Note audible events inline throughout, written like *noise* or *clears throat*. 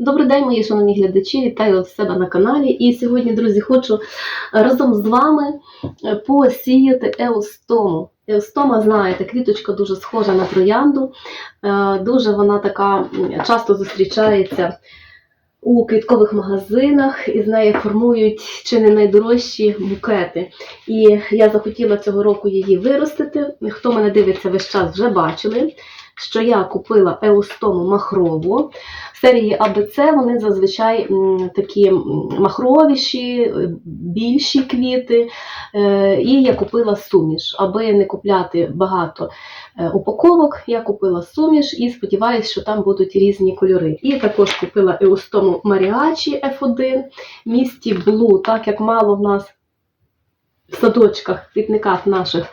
Добрий день, мої шановні глядачі. Вітаю вас в себе на каналі. І сьогодні, друзі, хочу разом з вами е, посіяти еустому. Еустома, знаєте, квіточка дуже схожа на троянду. Е, Дуже вона така часто зустрічається у квіткових магазинах, і з неї формують чи не найдорожчі букети. І я захотіла цього року її виростити. Хто мене дивиться весь час, вже бачили, що я купила еустому махрову. Серії АБЦ вони зазвичай такі махровіші, е, більші квіти. Е, І я купила суміш. Аби не купляти багато е, упаковок, я купила суміш і сподіваюся, що там будуть різні кольори. І також купила еустому Маріачі F1 місті Блу, так як мало в нас в садочках, квітниках наших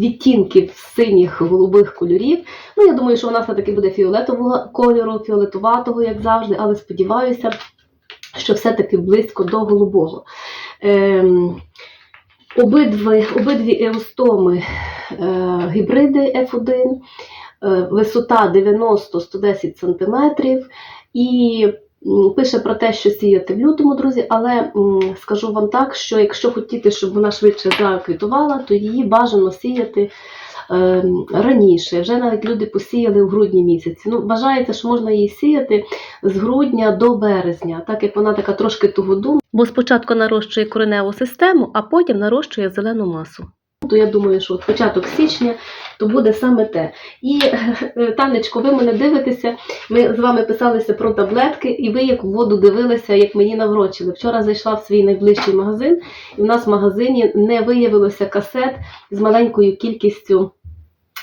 відтінків синіх голубих кольорів. Ну, я думаю, що вона все-таки буде фіолетового кольору, фіолетуватого, як завжди, але сподіваюся, що все-таки близько до голубого. Ем, обидві, обидві еустоми е, гібриди F1, е, висота 90-110 см. І пише про те, що сіяти в лютому, друзі, але скажу вам так, що якщо хотіти, щоб вона швидше заквітувала, то її бажано сіяти е, раніше. Вже навіть люди посіяли в грудні місяці. Ну, вважається, що можна її сіяти з грудня до березня, так як вона така трошки тугодум. Бо спочатку нарощує кореневу систему, а потім нарощує зелену масу. То я думаю, що от початок січня то буде саме те. І е, Танечко, ви мене дивитеся. Ми з вами писалися про таблетки, і ви як в воду дивилися, як мені наврочили. Вчора зайшла в свій найближчий магазин, і в нас в магазині не виявилося касет з маленькою кількістю.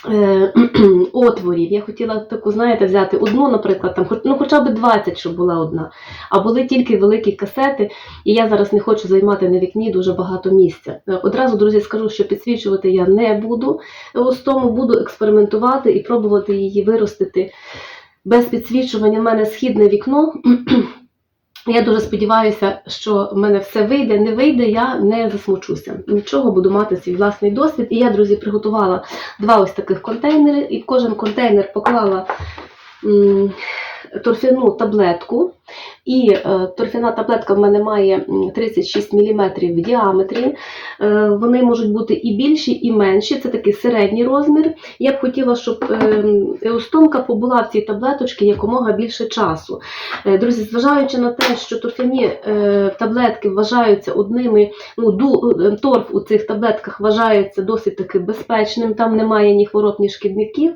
Е, *clears throat* Отворів. Я хотіла таку, знаєте, взяти одну, наприклад, там, ну, хоча б 20, щоб була одна. А були тільки великі касети, і я зараз не хочу займати на вікні дуже багато місця. Е, Одразу, друзі, скажу, що підсвічувати я не буду. Ось тому буду експериментувати і пробувати її виростити без підсвічування. У мене східне вікно. *clears throat* Я дуже сподіваюся, що в мене все вийде. Не вийде, я не засмучуся. Нічого буду мати свій власний досвід. І я, друзі, приготувала два ось таких контейнери, і в кожен контейнер поклала м, торфяну таблетку. І е, торфяна таблетка в мене має 36 мм в діаметрі. Е, вони можуть бути і більші, і менші. Це такий середній розмір. Я б хотіла, щоб еустомка побула в цій таблеточці якомога більше часу. Е, Друзі, зважаючи на те, що торфяні таблетки вважаються одними, ну, торф у цих таблетках вважається досить таки безпечним, там немає ні хвороб, ні шкідників.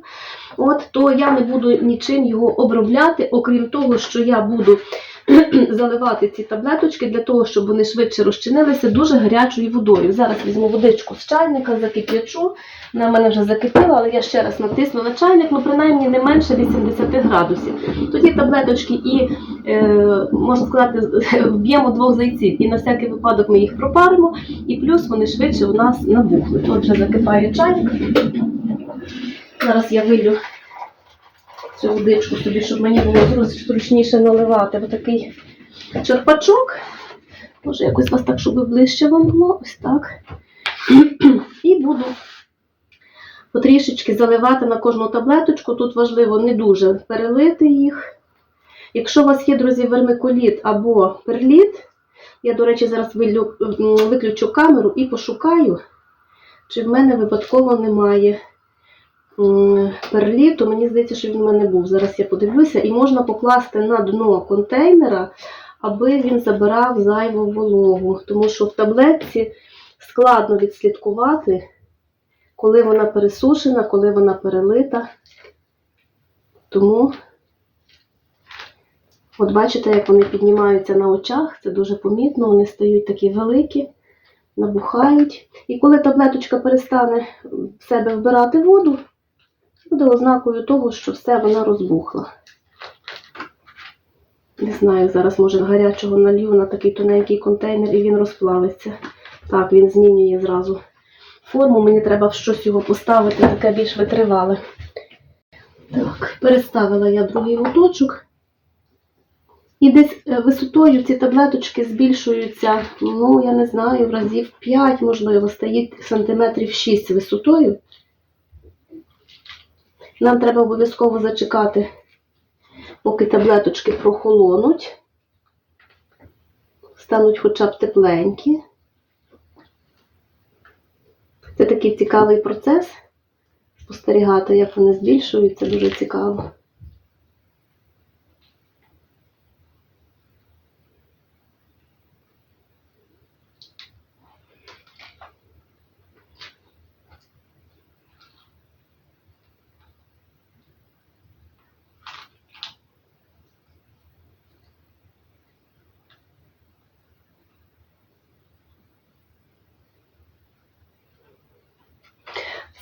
От, то я не буду нічим його обробляти, окрім того, що я буду *clears throat* заливати ці таблеточки для того, щоб вони швидше розчинилися дуже гарячою водою. Зараз візьму водичку з чайника, закип'ячу. Вона в мене вже закипіла, але я ще раз натисну на чайник, ну принаймні не менше 80 градусів. Тоді таблеточки і, е, можна сказати, вб'ємо двох зайців. І на всякий випадок ми їх пропаримо, і плюс вони швидше у нас набухнуть. От вже закипає чайник. Зараз я вилю цю водичку собі, щоб мені було зручніше наливати. Ось такий черпачок. Може, якось вас так, щоб ближче вам було. Ось так. *clears throat* І буду потрішечки заливати на кожну таблеточку. Тут важливо не дуже перелити їх. Якщо у вас є, друзі, вермикуліт або перліт, я, до речі, зараз виключу камеру і пошукаю, чи в мене випадково немає м, перліту. Мені здається, що він в мене був. Зараз я подивлюся, і можна покласти на дно контейнера, аби він забирав зайву вологу. Тому що в таблетці складно відслідкувати, коли вона пересушена, коли вона перелита. Тому, от бачите, як вони піднімаються на очах, це дуже помітно, вони стають такі великі, набухають. І коли таблеточка перестане в себе вбирати воду, буде ознакою того, що все вона розбухла. Не знаю, зараз може гарячого налью на такий тоненький контейнер і він розплавиться. Так, він змінює зразу форму. Мені треба в щось його поставити, таке більш витривале. Так, переставила я другий лоточок. І десь е, висотою ці таблеточки збільшуються, ну, я не знаю, разів 5, можливо, стає сантиметрів 6 висотою. Нам треба обов'язково зачекати поки таблеточки прохолонуть, стануть хоча б тепленькі. Це такий цікавий процес спостерігати, як вони збільшуються, дуже цікаво.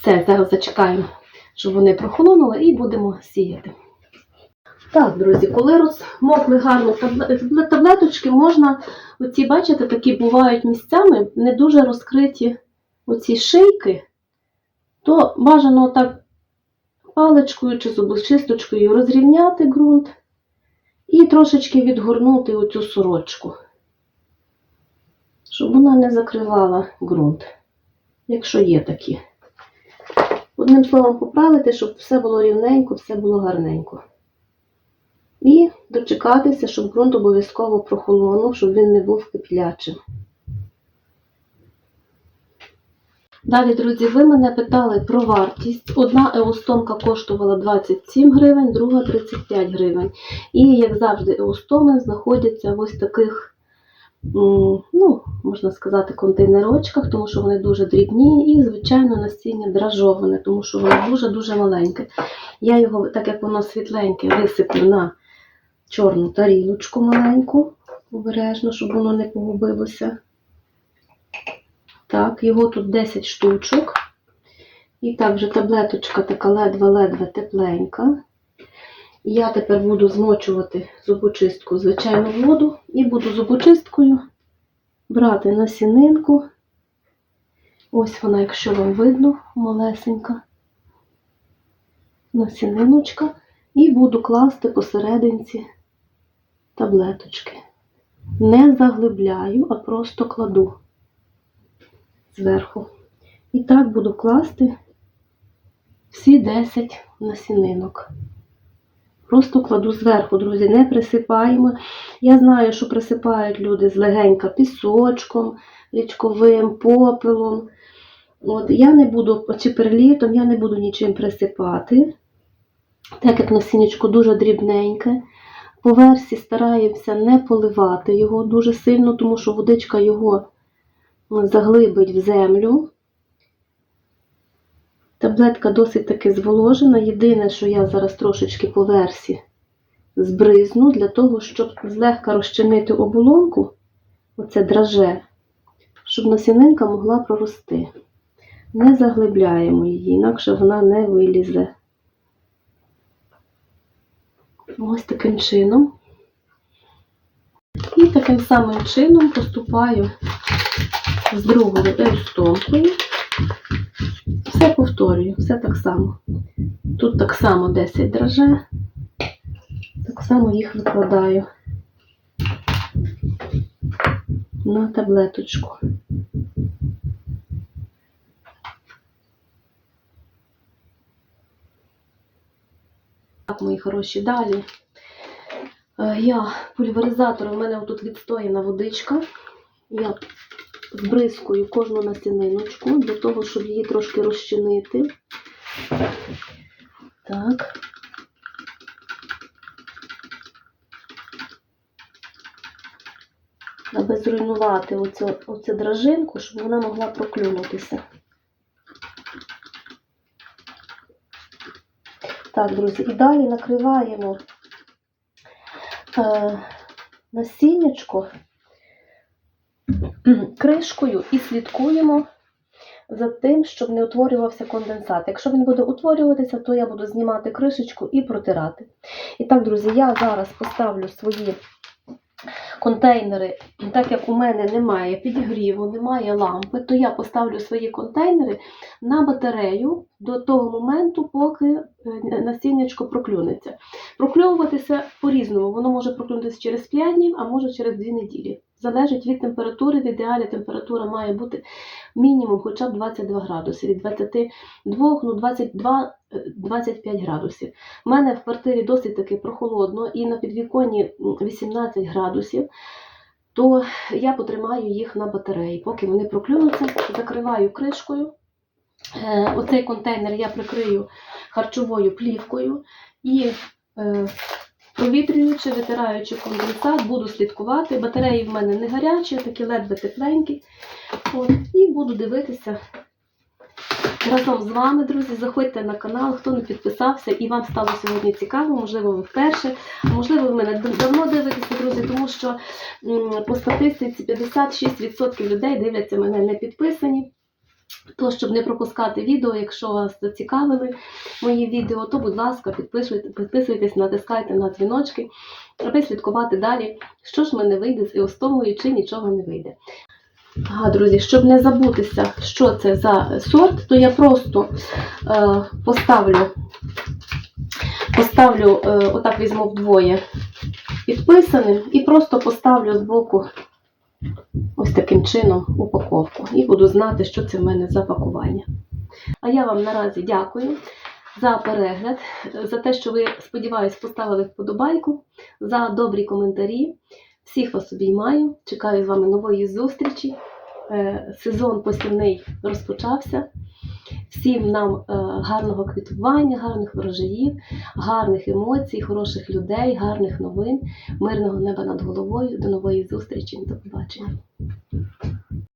Все, зараз зачекаємо, щоб вони прохолонули, і будемо сіяти. Так, друзі, коли розмокли гарно табле- табле- таблеточки, можна, оці, бачите, такі бувають місцями, не дуже розкриті оці шийки, то бажано так паличкою чи зубочисточкою розрівняти ґрунт і трошечки відгорнути оцю сорочку, щоб вона не закривала ґрунт, якщо є такі. Одним словом, поправити, щоб все було рівненько, все було гарненько. І дочекатися, щоб ґрунт обов'язково прохолонув, щоб він не був киплячим. Далі, друзі, ви мене питали про вартість. Одна еустомка коштувала 27 гривень, друга 35 гривень. І, як завжди, еустоми знаходяться в ось таких, ну, можна сказати, контейнерочках, тому що вони дуже дрібні, і, звичайно, насіння дражоване, тому що воно дуже-дуже маленьке. Я його, так як воно світленьке, висиплю на чорну тарілочку маленьку, обережно, щоб воно не погубилося. Так, його тут 10 штучок. І так вже таблеточка така ледве-ледве тепленька. Я тепер буду змочувати зубочистку в звичайну воду і буду зубочисткою брати насінинку. Ось вона, якщо вам видно, малесенька насіниночка. І буду класти посерединці таблеточки. Не заглибляю, а просто кладу зверху. І так буду класти всі 10 насінинок. Просто кладу зверху, друзі, не присипаємо. Я знаю, що присипають люди злегенька пісочком, річковим, попелом. От, я не буду, чи перлітом, я не буду нічим присипати. Так як насіннячко дуже дрібненьке. По версі стараємося не поливати його дуже сильно, тому що водичка його заглибить в землю. Таблетка досить таки зволожена. Єдине, що я зараз трошечки по версі збризну, для того, щоб злегка розчинити оболонку, оце драже, щоб насінинка могла прорости. Не заглибляємо її, інакше вона не вилізе. Ось таким чином. І таким самим чином поступаю з другою евстомкою. Все повторюю, все так само. Тут так само 10 драже, так само їх викладаю на таблеточку. Так, мої хороші, далі. Е, Я пульверизатором, у мене тут відстояна водичка. Я збризкую кожну насіниночку для того, щоб її трошки розчинити. Так. Аби зруйнувати оцю, оцю дражинку, щоб вона могла проклюнутися. Так, друзі, і далі накриваємо е, насіннячко кришкою і слідкуємо за тим, щоб не утворювався конденсат. Якщо він буде утворюватися, то я буду знімати кришечку і протирати. І так, друзі, я зараз поставлю свої контейнери, так як у мене немає підігріву, немає лампи, то я поставлю свої контейнери на батарею до того моменту, поки е, насіннячко проклюнеться. Прокльовуватися по-різному. Воно може проклюнутися через 5 днів, а може через 2 неділі. Залежить від температури. В ідеалі температура має бути мінімум хоча б 22 градуси. Від 22, ну 22, е, 25 градусів. У мене в квартирі досить таки прохолодно і на підвіконні 18 градусів. То я потримаю їх на батареї. Поки вони проклюнуться, закриваю кришкою. Е, Оцей контейнер я прикрию харчовою плівкою і е, провітрюючи, витираючи конденсат, буду слідкувати. Батареї в мене не гарячі, такі ледве тепленькі. От, і буду дивитися разом з вами, друзі. Заходьте на канал, хто не підписався і вам стало сьогодні цікаво, можливо, ви вперше, а можливо, ви мене давно дивитеся, друзі, тому що по статистиці 56% людей дивляться мене не підписані. То, щоб не пропускати відео, якщо вас зацікавили мої відео, то, будь ласка, підписуйтесь, натискайте на дзвіночки, аби слідкувати далі, що ж мене вийде з еостомою, чи нічого не вийде. Ага, друзі, щоб не забутися, що це за сорт, то я просто е, поставлю, поставлю е, отак візьму вдвоє підписаним і просто поставлю збоку ось таким чином упаковку. І буду знати, що це в мене за пакування. А я вам наразі дякую за перегляд, за те, що ви, сподіваюсь, поставили вподобайку, за добрі коментарі. Всіх вас обіймаю. Чекаю з вами нової зустрічі. Е, Сезон посівний розпочався. Всім нам е, гарного квітування, гарних врожаїв, гарних емоцій, хороших людей, гарних новин, мирного неба над головою. До нової зустрічі. До побачення.